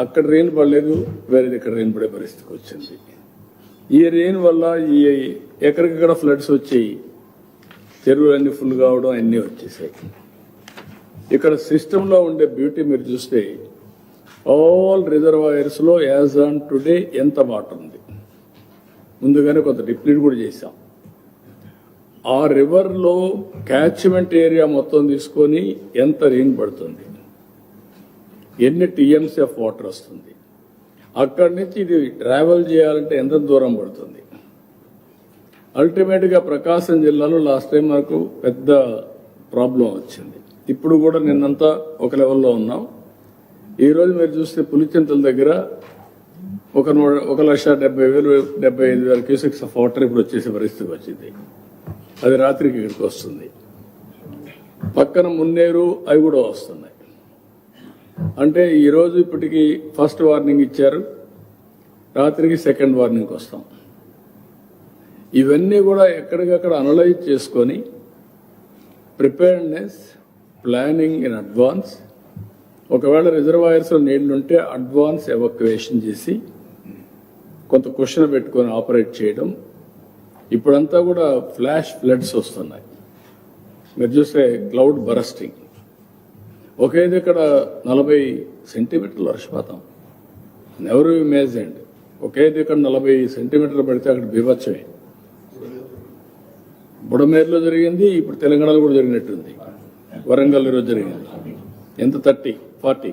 అక్కడ రెయిన్ పడలేదు వేరే ఇక్కడ రెయిన్ పడే పరిస్థితికి వచ్చింది. ఈ రెయిన్ వల్ల ఈ ఎక్కడికక్కడ ఫ్లడ్స్ వచ్చాయి. చెరువులన్నీ ఫుల్ కావడం అన్నీ వచ్చేసాయి. ఇక్కడ సిస్టంలో ఉండే బ్యూటీ మీరు చూస్తే ఆల్ రిజర్వాయర్స్లో యాజ్ ఆన్ టుడే ఎంత వాటర్ ఉంది. ముందుగానే కొంత డిప్లీట్ కూడా చేశాం. ఆ రివర్లో క్యాచ్మెంట్ ఏరియా మొత్తం తీసుకొని ఎంత రెయిన్ పడుతుంది? ఎన్ని టీఎంసీ ఆఫ్ వాటర్ వస్తుంది? అక్కడి నుంచి ఇది ట్రావెల్ చేయాలంటే ఎంత దూరం పడుతుంది? అల్టిమేట్గా ప్రకాశం జిల్లాలో లాస్ట్ టైం మనకు పెద్ద ప్రాబ్లం వచ్చింది. ఇప్పుడు కూడా నిన్నంతా ఒక లెవెల్లో ఉన్నాం. ఈరోజు మీరు చూస్తే పులిచింతల దగ్గర ఒక ఒక లక్ష డెబ్బై వేలు డెబ్బై ఐదు వేల క్యూసెక్స్ ఆఫ్ వాటర్ ఇప్పుడు వచ్చేసే పరిస్థితి వచ్చింది. అది రాత్రికి ఇక్కడికి వస్తుంది. పక్కన మున్నేరు అవి కూడా వస్తున్నాయి. అంటే ఈరోజు ఇప్పటికి ఫస్ట్ వార్నింగ్ ఇచ్చారు. రాత్రికి సెకండ్ వార్నింగ్ వస్తాం. ఇవన్నీ కూడా ఎక్కడికక్కడ అనలైజ్ చేసుకొని ప్రిపేర్డ్నెస్ ప్లానింగ్ ఇన్ అడ్వాన్స్ ఒకవేళ రిజర్వాయర్స్లో నీళ్ళుంటే అడ్వాన్స్ ఎవాక్యువేషన్ చేసి కొంత క్వశ్చన్ పెట్టుకొని ఆపరేట్ చేయడం. ఇప్పుడంతా కూడా ఫ్లాష్ ఫ్లడ్స్ వస్తున్నాయి. మీరు చూస్తే క్లౌడ్ బరస్టింగ్. ఒకే దగ్గర నలభై సెంటీమీటర్ల వర్షపాతం. ఎవరు ఇమేజిండ్ ఒకే దగ్గర నలభై సెంటీమీటర్లు పడితే అక్కడ బీభత్సమే. బుడమేరులో జరిగింది ఇప్పుడు తెలంగాణలో కూడా జరిగినట్టుంది. వరంగల్ ఈరోజు జరిగింది. ఎంత? Thirty forty.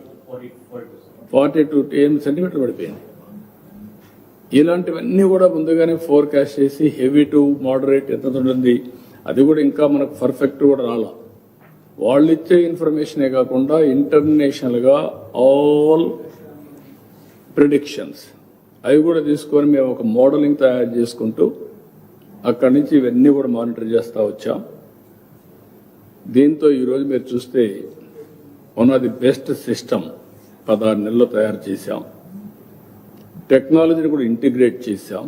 Forty to ten centimetre పడిపోయింది. ఇలాంటివన్నీ కూడా ముందుగానే ఫోర్కాస్ట్ చేసి హెవీ టు మోడరేట్ ఎంత ఉంటుంది అది కూడా ఇంకా మనకు పర్ఫెక్ట్ కూడా రాలా. వాళ్ళు ఇచ్చే ఇన్ఫర్మేషనే కాకుండా ఇంటర్నేషనల్గా ఆల్ ప్రిడిక్షన్స్. అవి కూడా తీసుకొని మేము ఒక మోడలింగ్ తయారు చేసుకుంటూ అక్కడి నుంచి ఇవన్నీ కూడా మానిటర్ చేస్తూ వచ్చాం. దీంతో ఈరోజు మీరు చూస్తే one of the best system పదహారు నెలల్లో తయారు చేశాం. టెక్నాలజీని కూడా ఇంటిగ్రేట్ చేశాం.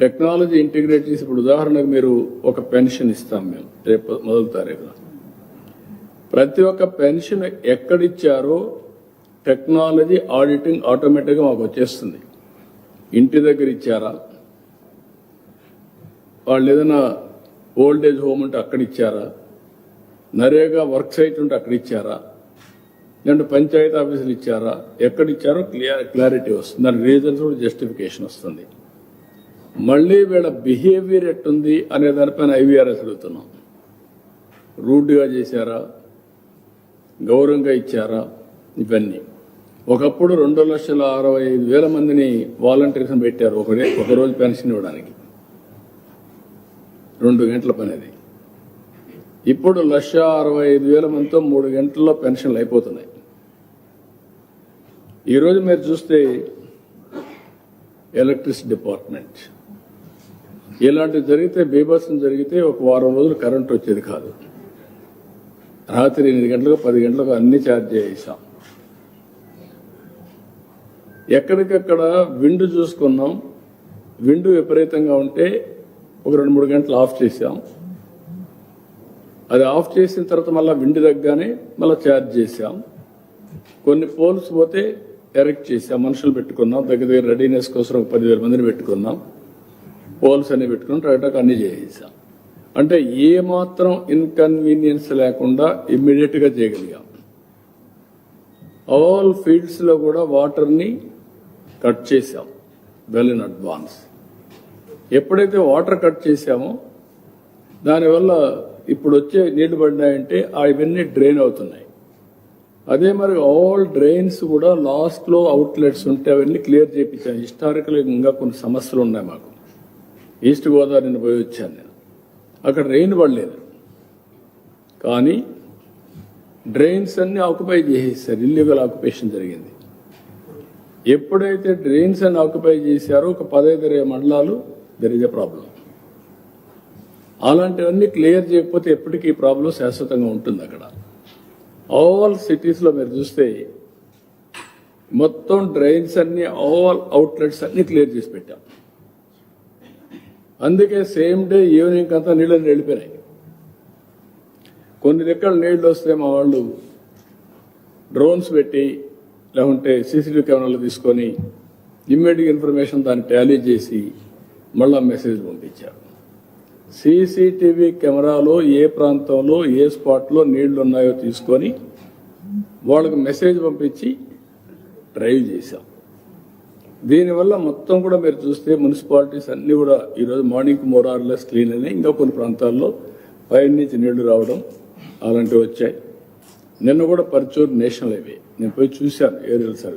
టెక్నాలజీ ఇంటిగ్రేట్ చేసి ఇప్పుడు ఉదాహరణకు మీరు ఒక పెన్షన్ ఇస్తాం మేము రేపు మొదలు తారీఖున. ప్రతి ఒక్క పెన్షన్ ఎక్కడిచ్చారో టెక్నాలజీ ఆడిటింగ్ ఆటోమేటిక్గా మాకు వచ్చేస్తుంది. ఇంటి దగ్గర ఇచ్చారా? వాళ్ళు ఏదైనా ఓల్డ్ ఏజ్ హోమ్ ఉంటే అక్కడ ఇచ్చారా నరేగా వర్క్ సైట్ ఉంటే అక్కడ ఇచ్చారా లేదంటే పంచాయతీ ఆఫీసులు ఇచ్చారా? ఎక్కడ ఇచ్చారో క్లియర్ క్లారిటీ వస్తుంది. దాని రీజన్స్ కూడా జస్టిఫికేషన్ వస్తుంది. మళ్ళీ వీళ్ళ బిహేవియర్ ఎట్టుంది అనే దానిపైన ఐవీఆర్ఎస్ అడుగుతున్నాం. రూడ్గా చేశారా? గౌరవంగా ఇచ్చారా? ఇవన్నీ. ఒకప్పుడు రెండు లక్షల అరవై ఐదు వేల మందిని వాలంటీర్స్ పెట్టారు. ఒకడే ఒక రోజు పెన్షన్ ఇవ్వడానికి. రెండు గంటల పని అది. ఇప్పుడు లక్ష అరవై ఐదు వేల మందితో మూడు గంటల్లో పెన్షన్లు అయిపోతున్నాయి. ఈరోజు మీరు చూస్తే ఎలక్ట్రిసిటీ డిపార్ట్మెంట్. ఇలాంటివి జరిగితే బీభత్సం జరిగితే ఒక వారం రోజులు కరెంట్ వచ్చేది కాదు. రాత్రి ఎనిమిది గంటలకు పది గంటలకు అన్ని ఛార్జ్ చేసాం ఎక్కడికక్కడ విండు చూసుకున్నాం. విండు విపరీతంగా ఉంటే ఒక రెండు మూడు గంటలు ఆఫ్ చేసాం అది ఆఫ్ చేసిన తర్వాత మళ్ళీ విండి తగ్గానే మళ్ళీ ఛార్జ్ చేసాం కొన్ని పోల్స్ పోతే ఎరెక్ట్ చేసాం మనుషులు పెట్టుకున్నాం. దగ్గర దగ్గర రెడీనెస్ కోసం ఒక పదివేల మందిని పెట్టుకున్నాం. పోల్స్ అన్ని పెట్టుకుని రైట్ అన్ని చేసేసాం అంటే ఏమాత్రం ఇన్కన్వీనియన్స్ లేకుండా ఇమ్మీడియట్గా చేయగలిగాం. ఆల్ ఫీల్డ్స్లో కూడా వాటర్ని కట్ చేసాం వెల్ ఇన్ అడ్వాన్స్ ఎప్పుడైతే వాటర్ కట్ చేసామో దానివల్ల ఇప్పుడు వచ్చే నీళ్ళు పడినాయంటే అవన్నీ డ్రైన్ అవుతున్నాయి. అదే మరి ఆల్ డ్రైన్స్ కూడా లాస్ట్లో అవుట్లెట్స్ ఉంటే అవన్నీ క్లియర్ చేయించాను హిస్టారికల్ ఇంకా కొన్ని సమస్యలు ఉన్నాయి మాకు. ఈస్ట్ గోదావరి పోయి వచ్చాను నేను. అక్కడ రెయిన్ పడలేదు కానీ డ్రైన్స్ అన్ని ఆక్యుపై చేసేసారు. ఇల్లీగల్ ఆక్యుపేషన్ జరిగింది. ఎప్పుడైతే డ్రైన్స్ అన్ని ఆక్యుపై చేశారో ఒక పదహైదు ఇరవై మండలాలు దర్ ఇస్ ఎ ప్రాబ్లం అలాంటివన్నీ క్లియర్ చేయకపోతే ఎప్పటికీ ప్రాబ్లం శాశ్వతంగా ఉంటుంది అక్కడ. ఆల్ సిటీస్లో మీరు చూస్తే మొత్తం డ్రైన్స్ అన్ని ఆల్ అవుట్లెట్స్ అన్ని క్లియర్ చేసి పెట్టాం. అందుకే సేమ్ డే ఈవినింగ్ అంతా నీళ్ళని వెళ్ళిపోయినాయి. కొన్ని దగ్గర నీళ్ళు వస్తే మా వాళ్ళు డ్రోన్స్ పెట్టి లేకుంటే సీసీటీవీ కెమెరాలు తీసుకొని ఇమ్మీడియట్ ఇన్ఫర్మేషన్ దాన్ని టాలీ చేసి మళ్ళా మెసేజ్ పంపించారు. సీసీటీవీ కెమెరాలో ఏ ప్రాంతంలో ఏ స్పాట్లో నీళ్ళు ఉన్నాయో తీసుకొని వాళ్ళకు మెసేజ్ పంపించి డ్రైవ్ చేశాం. దీనివల్ల మొత్తం కూడా మీరు చూస్తే మున్సిపాలిటీస్ అన్ని కూడా ఈరోజు మార్నింగ్ మోరార్లెస్ క్లీన్ అయినాయి. ఇంకా కొన్ని ప్రాంతాల్లో పైన నుంచి నీళ్ళు రావడం అలాంటివి వచ్చాయి. నిన్న కూడా పర్చూర్ నేషనల్ హైవే. నేను పోయి చూశాను ఏరియల్ సర్వే